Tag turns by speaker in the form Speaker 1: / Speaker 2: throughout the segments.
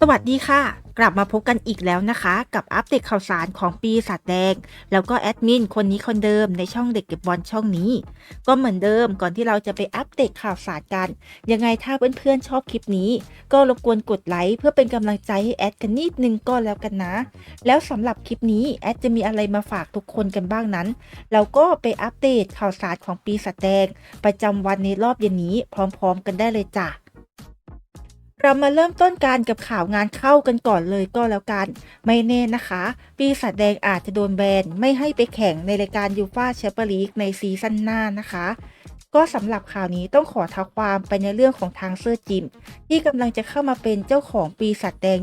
Speaker 1: สวัสดีค่ะ กลับมาพบกันอีกแล้วนะคะ กับอัปเดตข่าวสารของปีศาจแดง แล้วก็แอดมินคนนี้คนเดิมในช่องเด็กเก็บบอลช่องนี้ ก็เหมือนเดิมก่อนที่เราจะไปอัปเดตข่าวสารกัน ยังไงถ้าเพื่อนๆชอบคลิปนี้ ก็รบกวนกดไลค์เพื่อเป็นกำลังใจให้แอดกันนิดนึงก็แล้วกันนะ แล้วสำหรับคลิปนี้แอดจะมีอะไรมาฝากทุกคนกันบ้างนั้น เราก็ไปอัปเดตข่าวสารของปีศาจแดง ประจำวันในรอบเย็นนี้ พร้อม ๆ กันได้เลยจ้ะ เรามาเริ่มต้นการกับข่าวงานเข้ากันก่อนเลยก็แล้วกัน ไม่แน่นะคะ ปีศาจแดงอาจจะโดนแบนไม่ให้ไปแข่งในรายการยูฟาแชมเปี้ยนลีกในซีซั่นหน้านะคะก็สำหรับข่าวนี้ต้องขอท้าความไปในเรื่องของทางเซอร์จิม ที่กำลังจะเข้ามาเป็นเจ้าของปีศาจแดง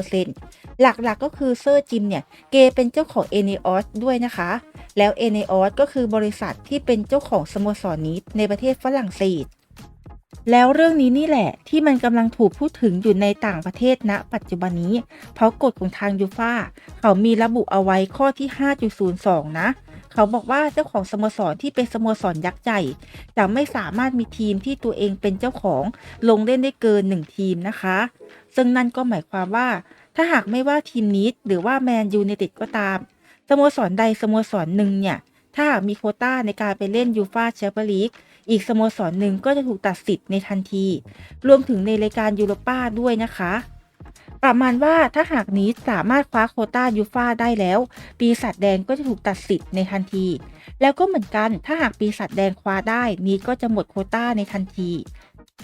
Speaker 1: 25%หลักๆกก็คือเซอร์จิมเนี่ยเกเป็นเจ้าของเอเนออสด้วยนะคะ แล้วเอเนออสก็คือบริษัทที่เป็นเจ้าของสโมสรนี้ในประเทศฝรั่งเศส แล้วเรื่องนี้นี่แหละที่มันกำลังถูกพูดถึงอยู่ในต่างประเทศณปัจจุบันนี้ เพราะกฎของทางยูฟาเขามีระบุเอาไว้ข้อที่ 5.02 นะ เขาบอกว่าเจ้าของสโมสรที่เป็นสโมสรยักษ์ใหญ่ จะไม่สามารถมีทีมที่ตัวเองเป็นเจ้าของลงเล่นได้เกิน 1 ทีมนะคะ ซึ่งนั่นก็หมายความว่า ถ้าหากไม่ว่าทีมนี้หรือว่าแมนยูในติดก็ตามสโมสรใดสโมสรหนึ่งเนี่ยถ้าหากมีโคต้าในการไปเล่นยูฟาแชมเปี้ยนลีก อีกสโมสรหนึ่งก็จะถูกตัดสิทธิ์ในทันที รวมถึงในรายการยูโรป้าด้วยนะคะ ประมาณว่าถ้าหากนี้สามารถคว้าโคต้ายูฟาได้แล้ว ปีศาจแดงก็จะถูกตัดสิทธิ์ในทันที แล้วก็เหมือนกันถ้าหากปีศาจแดงคว้าได้นี้ก็จะหมดโคต้าในทันที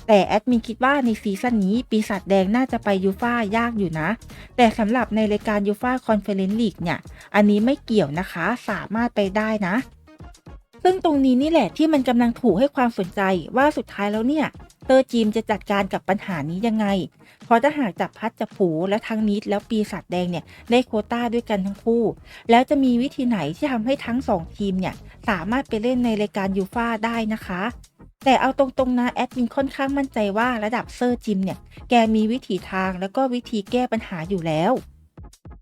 Speaker 1: แต่แอดมินคิดว่าในซีซั่นนี้ปีศาจแดงน่าจะไปยูฟายากอยู่นะ แต่สำหรับในรายการยูฟาคอนเฟอเรนซ์ลีกเนี่ย อันนี้ไม่เกี่ยวนะคะสามารถไปได้นะ ซึ่งตรงนี้นี่แหละที่มันกำลังถูกให้ความสนใจว่าสุดท้ายแล้วเนี่ย เตอร์จีมจะจัดการกับปัญหานี้ยังไง เพราะถ้าหากจับพัดจับผูและทั้งนิดแล้วปีศาจแดงเนี่ยได้โคต้าด้วยกันทั้งคู่ แล้วจะมีวิธีไหนที่ทำให้ทั้งสองทีมเนี่ยสามารถไปเล่นในรายการยูฟ่าได้นะคะ แต่เอาตรงๆนะแอดมินค่อนข้างมั่นใจว่าระดับเซอร์จิมเนี่ยแกมีวิธีทางแล้วก็วิธีแก้ปัญหาอยู่แล้ว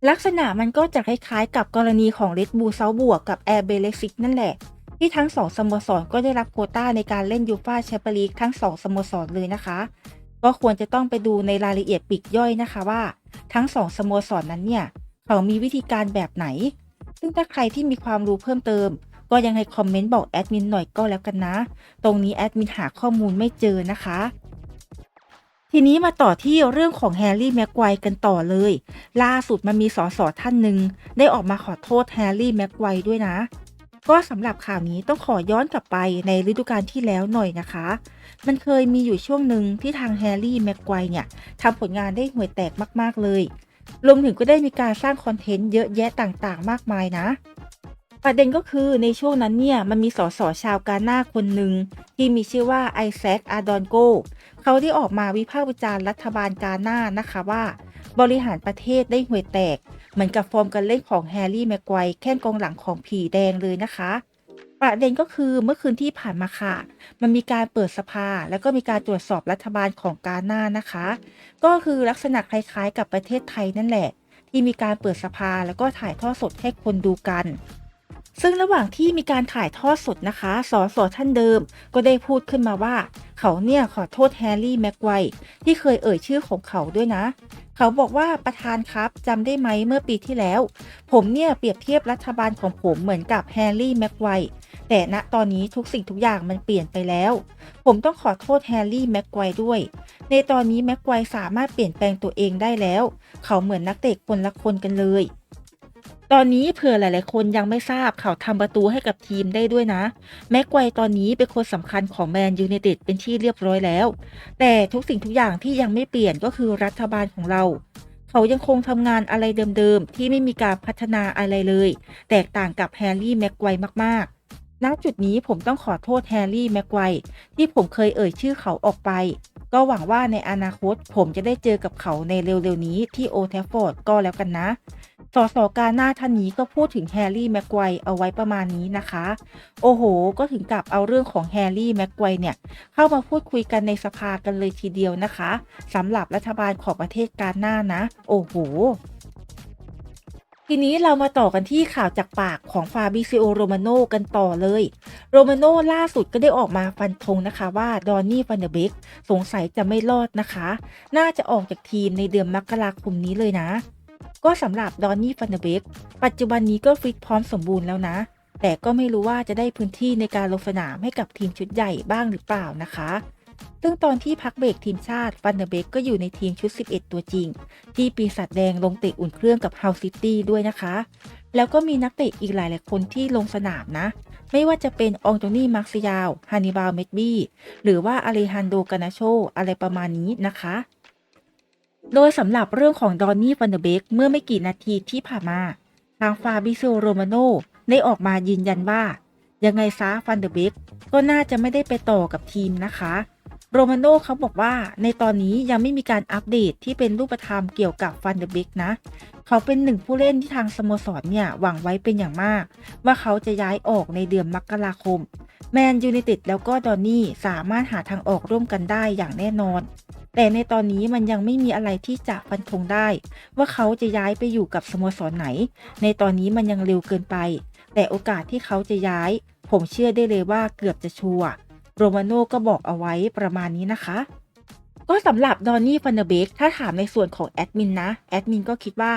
Speaker 1: ลักษณะมันก็จะคล้ายๆกับกรณีของเรดบูเซาบวกกับแอร์เบเลซิกนั่นแหละ ที่ทั้งสองสโมสรก็ได้รับโควต้าในการเล่นยูฟาแชมเปี้ยนลีกทั้งสองสโมสรเลยนะคะ ก็ควรจะต้องไปดูในรายละเอียดปีกย่อยนะคะว่า ทั้งสองสโมสรนนั้นเนี่ย เขามีวิธีการแบบไหน ซึ่งถ้าใครที่มีความรู้เพิ่มเติม ก็ยังให้คอมเมนต์บอกแอดมินหน่อยก็แล้วกันนะ ตรงนี้แอดมินหาข้อมูลไม่เจอนะคะทีนี้มาต่อที่เรื่องของแฮร์รี่แม็กไกวกันต่อเลย ล่าสุดมันมีสสท่านหนึ่งได้ออกมาขอโทษแฮร์รี่แม็กไกวด้วยนะ ก็สำหรับข่าวนี้ต้องขอย้อนกลับไปในฤดูกาลที่แล้วหน่อยนะคะ มันเคยมีอยู่ช่วงหนึ่งที่ทางแฮร์รี่แม็กไกวเนี่ยทำผลงานได้ห่วยแตกมาก ๆ เลย รวมถึงก็ได้มีการสร้างคอนเทนต์เยอะแยะต่างๆ มากมายนะ ประเด็นก็คือในช่วงนั้นเนี่ยมันมีสสชาวกาหน้าคนหนึ่งที่มีชื่อว่าไอแซคอาดอนโกเขาได้ออกมาวิพากษ์วิจารณ์รัฐบาลกาหน้านะคะว่า บริหารประเทศได้ห่วยแตก เหมือนกับฟอร์มการเล่นของแฮร์รี่แม็กไกวแค่นกองหลังของผีแดงเลยนะคะ ประเด็นก็คือเมื่อคืนที่ผ่านมาค่ะ มันมีการเปิดสภา แล้วก็มีการตรวจสอบรัฐบาลของกาหน้านะคะ ก็คือลักษณะคล้ายๆ กับประเทศไทยนั่นแหละ ที่มีการเปิดสภาแล้วก็ถ่ายทอดสดให้คนดูกันซึ่งระหว่างที่มีการถ่ายทอดสดนะคะสสท่านเดิม ก็ได้พูดขึ้นมาว่า เขาเนี่ยขอโทษแฮร์รี่แม็กไวที่เคยเอ่ยชื่อของเขาด้วยนะ เขาบอกว่าประธานครับจำได้ไหมเมื่อปีที่แล้ว ผมเนี่ยเปรียบเทียบรัฐบาลของผมเหมือนกับแฮร์รี่แม็กไวแต่ณตอนนี้ทุกสิ่งทุกอย่างมันเปลี่ยนไปแล้ว ผมต้องขอโทษแฮร์รี่แม็กไวด้วย ในตอนนี้แม็กไวสามารถเปลี่ยนแปลงตัวเองได้แล้ว เขาเหมือนนักเตะคนละคนกันเลย ตอนนี้เผื่อหลาย ๆ คนยังไม่ทราบเขาทำประตูให้กับทีมได้ด้วยนะ แม็กไกวตอนนี้เป็นคนสำคัญของแมนยู i นเต็ดเป็นที่เรียบร้อยแล้ว แต่ทุกสิ่งทุกอย่างที่ยังไม่เปลี่ยนก็คือรัฐบาลของเรา เขายังคงทำงานอะไรเดิม ๆ ที่ไม่มีการพัฒนาอะไรเลย แตกต่างกับแฮร์รี่แม็กไกวมาก ๆ ณ จุดนี้ผมต้องขอโทษแฮร์รี่แม็กไกวที่ผมเคยเอ่ยชื่อเขาออกไป ก็หวังว่าในอนาคตผมจะได้เจอกับเขาในเร็ว ๆ นี้ที่โอแทฟฟอร์ดก็แล้วกันนะ สสกาหน้าท่านนี้ก็พูดถึงแฮร์รี่แม็กไกวเอาไว้ประมาณนี้นะคะ โอ้โห ก็ถึงกับเอาเรื่องของแฮร์รี่แม็กไกวเนี่ย เข้ามาพูดคุยกันในสภากันเลยทีเดียวนะคะ สำหรับรัฐบาลของประเทศกาหน้านะ โอ้โหทีนี้เรามาต่อกันที่ข่าวจากปากของฟาบิซิโอโรมาโนกันต่อเลย โรมาโนล่าสุดก็ได้ออกมาฟันธงนะคะว่าดอนนี่ฟันเดเบกสงสัยจะไม่รอดนะคะ น่าจะออกจากทีมในเดือนมกราคมนี้เลยนะ ก็สำหรับดอนนี่ฟันเดเบกปัจจุบันนี้ก็ฟิตพร้อมสมบูรณ์แล้วนะ แต่ก็ไม่รู้ว่าจะได้พื้นที่ในการลงสนามให้กับทีมชุดใหญ่บ้างหรือเปล่านะคะ ซึ่งตอนที่พักเบรกทีมชาติฟันเดเบกก็อยู่ในทีมชุด 11 ตัวจริง ที่ปีศาจแดงลงเตะอุ่นเครื่องกับเฮาซิตี้ด้วยนะคะ แล้วก็มีนักเตะอีกหลายๆคนที่ลงสนามนะ ไม่ว่าจะเป็นองโตนี่มาร์ซิยาลฮานิบาลเมดบี้หรือว่าอาเลฮันโดกานาโชอะไรประมาณนี้นะคะ โดยสำหรับเรื่องของดอนนี่ฟันเดเบกเมื่อไม่กี่นาทีที่ผ่านมา ทางฟาบิโซโรมาโนได้ออกมายืนยันว่า ยังไงซะฟันเดเบกก็น่าจะไม่ได้ไปต่อกับทีมนะคะ โรมาโน่เขาบอกว่าในตอนนี้ยังไม่มีการอัปเดตที่เป็นรูปธรรมเกี่ยวกับฟันเดอร์เบกนะ เขาเป็นหนึ่งผู้เล่นที่ทางสโมสรเนี่ยหวังไว้เป็นอย่างมาก ว่าเขาจะย้ายออกในเดือนมกราคม แมนยูไนเต็ดแล้วก็ดอนนี่สามารถหาทางออกร่วมกันได้อย่างแน่นอน แต่ในตอนนี้มันยังไม่มีอะไรที่จะฟันธงได้ ว่าเขาจะย้ายไปอยู่กับสโมสรไหน ในตอนนี้มันยังเร็วเกินไป แต่โอกาสที่เขาจะย้าย ผมเชื่อได้เลยว่าเกือบจะชัวร์ โรมาโน่ก็บอกเอาไว้ประมาณนี้นะคะ ก็สำหรับดอนนี่ฟันเดเบกถ้าถามในส่วนของแอดมินนะ แอดมินก็คิดว่า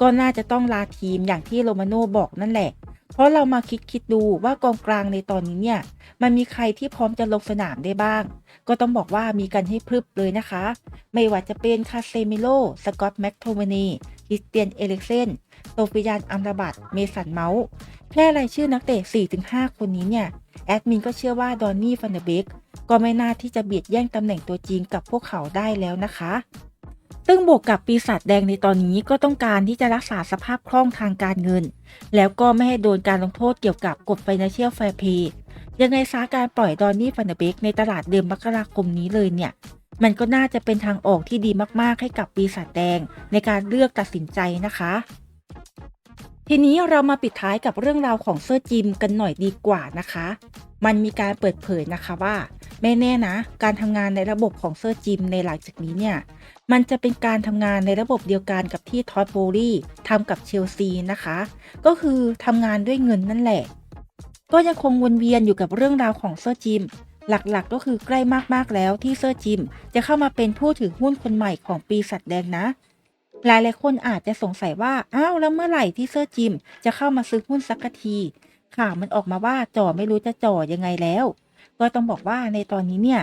Speaker 1: ก็น่าจะต้องลาทีมอย่างที่โรมาโน่บอกนั่นแหละ เพราะเรามาคิดคิดดูว่ากองกลางในตอนนี้เนี่ย มันมีใครที่พร้อมจะลงสนามได้บ้าง ก็ต้องบอกว่ามีกันให้พรึบเลยนะคะ ไม่ว่าจะเป็นคาเซมิโล สกอตแม็กโทเมนีคริสเตียนเอลิกเซนโตฟิยานอัมราบัตเมสันเมาส์แค่รายชื่อนักเตะ4-5 คนนี้เนี่ย แอดมินก็เชื่อว่าดอนนี่ฟันเดเบกก็ไม่น่าที่จะเบียดแย่งตำแหน่งตัวจริงกับพวกเขาได้แล้วนะคะ ซึ่งบวกกับปีศาจแดงในตอนนี้ก็ต้องการที่จะรักษาสภาพคล่องทางการเงิน แล้วก็ไม่ให้โดนการลงโทษเกี่ยวกับกฎ Financial Fair Play ยังไงซาการปล่อยดอนนี่ฟันเดเบกในตลาดเดือนมกราคมนี้เลยเนี่ย มันก็น่าจะเป็นทางออกที่ดีมากๆให้กับปีศาจแดงในการเลือกตัดสินใจนะคะ ทีนี้เรามาปิดท้ายกับเรื่องราวของเซอร์จิมกันหน่อยดีกว่านะคะ มันมีการเปิดเผยนะคะว่าไม่แน่นะ การทำงานในระบบของเซอร์จิมในหลังจากนี้เนี่ย มันจะเป็นการทำงานในระบบเดียวกันกับที่ทอดโบลี่ทำกับเชลซีนะคะ ก็คือทำงานด้วยเงินนั่นแหละ ก็ยังคงวนเวียนอยู่กับเรื่องราวของเซอร์จิม หลักๆก็คือใกล้มากๆแล้วที่เซอร์จิม จะเข้ามาเป็นผู้ถือหุ้นคนใหม่ของปีศาจแดงนะ หลายๆคนอาจจะสงสัยว่า อ้าว แล้วเมื่อไหร่ที่เซอร์จิม จะเข้ามาซื้อหุ้นสักที ข่าวมันออกมาว่าจ่อไม่รู้จะจ่อยังไงแล้ว ก็ต้องบอกว่าในตอนนี้เนี่ย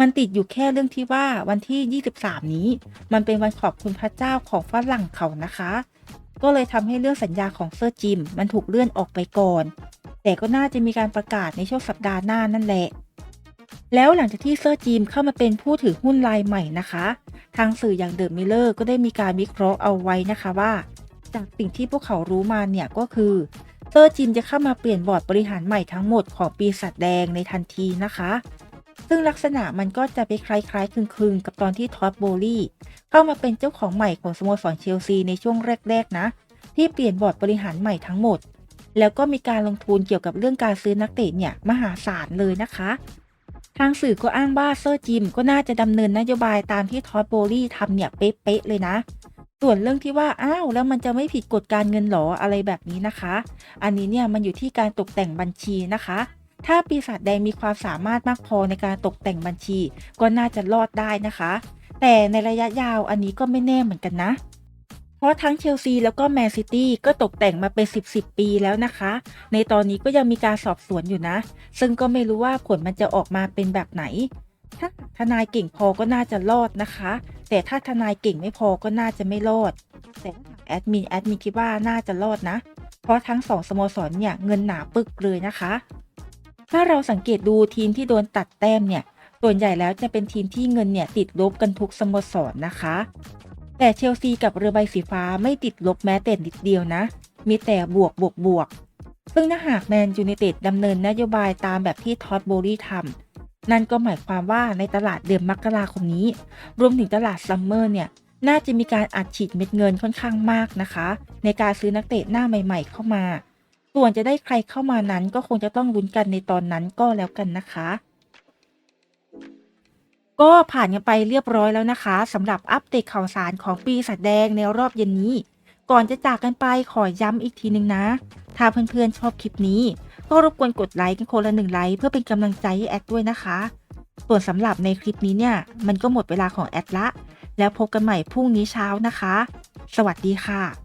Speaker 1: มันติดอยู่แค่เรื่องที่ว่าวันที่ 23 นี้ มันเป็นวันขอบคุณพระเจ้าของฝรั่งเขานะคะ ก็เลยทำให้เรื่องสัญญาของเซอร์จิม มันถูกเลื่อนออกไปก่อน แต่ก็น่าจะมีการประกาศในช่วงสัปดาห์หน้านั่นแหละ แล้วหลังจากที่เซอร์จิมเข้ามาเป็นผู้ถือหุ้นรายใหม่นะคะ ทางสื่ออย่างเดอะมิลเลอร์ก็ได้มีการวิเคราะห์เอาไว้นะคะว่า จากสิ่งที่พวกเขารู้มาเนี่ยก็คือเซอร์จิมจะเข้ามาเปลี่ยนบอร์ดบริหารใหม่ทั้งหมดของปีศาจแดงในทันทีนะคะ ซึ่งลักษณะมันก็จะไปคล้ายๆคลึงๆ กับตอนที่ท็อดโบลี่เข้ามาเป็นเจ้าของใหม่ของสโมสรเชลซีในช่วงแรกๆนะ ที่เปลี่ยนบอร์ดบริหารใหม่ทั้งหมด แล้วก็มีการลงทุนเกี่ยวกับเรื่องการซื้อนักเตะเนี่ยมหาศาลเลยนะคะ ทางสื่อก็อ้างว่าเซอร์จิมก็น่าจะดำเนินนโยบายตามที่ทอดโบลี่ทำเนี่ยเป๊ะๆเลยนะ ส่วนเรื่องที่ว่าอ้าวแล้วมันจะไม่ผิดกฎการเงินหรออะไรแบบนี้นะคะ อันนี้เนี่ยมันอยู่ที่การตกแต่งบัญชีนะคะ ถ้าปีศาจแดงมีความสามารถมากพอในการตกแต่งบัญชี ก็น่าจะรอดได้นะคะ แต่ในระยะยาวอันนี้ก็ไม่แน่เหมือนกันนะ ราะทั้งเชลซีแล้วก็แมนซิตี้ก็ตกแต่งมาเป็น 10 10 ปีแล้วนะคะ ในตอนนี้ก็ยังมีการสอบสวนอยู่นะ ซึ่งก็ไม่รู้ว่าผลมันจะออกมาเป็นแบบไหน ถ้าทนายเก่งพอก็น่าจะรอดนะคะ แต่ถ้าทนายเก่งไม่พอก็น่าจะไม่รอด แต่แอดมินแอดมินคิดว่าน่าจะรอดนะ เพราะทั้งสองสโมสรเนี่ยเงินหนาปึกเลยนะคะ ถ้าเราสังเกตดูทีมที่โดนตัดแต้มเนี่ย ส่วนใหญ่แล้วจะเป็นทีมที่เงินเนี่ยติดลบกันทุกสโมสรนะคะ แต่เชลซีกับเรือใบสีฟ้าไม่ติดลบแม้แต่นิดเดียวนะ มีแต่บวกบวกบวก ซึ่งถ้าหากแมนยูไนเต็ดดำเนินนโยบายตามแบบที่ท็อดโบลี่ทำนั่นก็หมายความว่าในตลาดเดือนมกราคมนี้ รวมถึงตลาดซัมเมอร์เนี่ย น่าจะมีการอัดฉีดเม็ดเงินค่อนข้างมากนะคะ ในการซื้อนักเตะหน้าใหม่ ๆ เข้ามา ส่วนจะได้ใครเข้ามานั้นก็คงจะต้องลุ้นกันในตอนนั้นก็แล้วกันนะคะ ก็ผ่านกันไปเรียบร้อยแล้วนะคะสำหรับอัปเดตข่าวสารของปีศาจแดงในรอบเย็นนี้ ก่อนจะจากกันไปขอย้ำอีกทีนึงนะ ถ้าเพื่อนๆชอบคลิปนี้ ก็รบกวนกดไลค์กันคนละหนึ่งไลค์เพื่อเป็นกำลังใจให้แอดด้วยนะคะ ส่วนสำหรับในคลิปนี้เนี่ย มันก็หมดเวลาของแอดละ แล้วพบกันใหม่พรุ่งนี้เช้านะคะ สวัสดีค่ะ